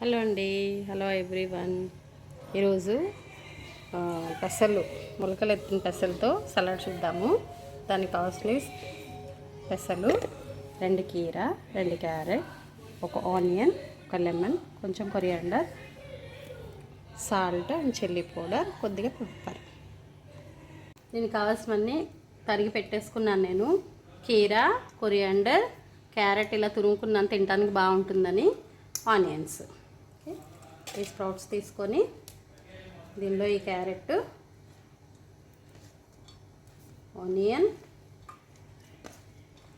Hello అండి. Hello everyone. ఈరోజు పెసలు మొలకలు ఎత్తిన పెసలతో సలాడ్ చూద్దాము. దానికి కావాల్సిన పెసలు రెండు కీర రెండు క్యారెట్ ఒక ఆనియన్ ఒక లెమన్ కొంచెం coriander salt and chilli powder కొద్దిగా పెప్పర్ దీనికి కావాల్సినవన్నీ తరిగి పెట్టేసుకున్నాను నేను. కీర కొరియాండర్ క్యారెట్ ఇలా తురుముకున్నాను తినడానికి బాగుంటుందని ఆనియన్స్. ఈ స్ప్రౌట్స్ తీసుకొని దీనిలో ఈ క్యారెట్ ఆనియన్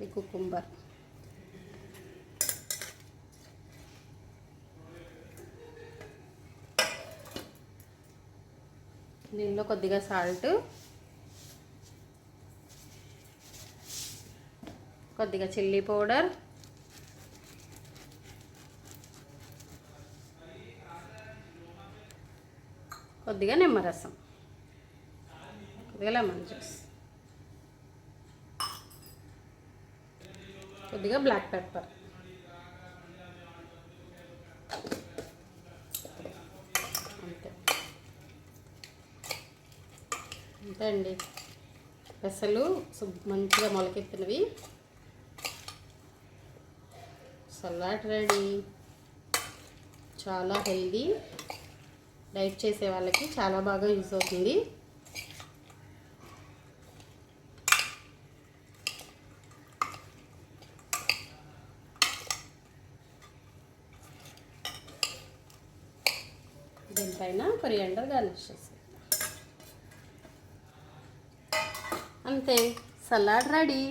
ఈ కుకుంబర్. దీనిలో కొద్దిగా సాల్ట్ కొద్దిగా చిల్లీ పౌడర్ కొద్దిగా నిమ్మరసం. కొద్దిగా లెమన్ జ్యూస్. కొద్దిగా బ్లాక్ పెప్పర్. అంతే. అంతే అండి. పెసలు మంచిగా మొలకెత్తినవి. Salad ready. చాలా హెల్దీ. డైట్ చేసే వాళ్ళకి చాలా బాగా యూస్ అవుతుంది. దీనిపైన కొరియాండర్ గార్నిష్ చేసి అంతే సలాడ్ రెడీ.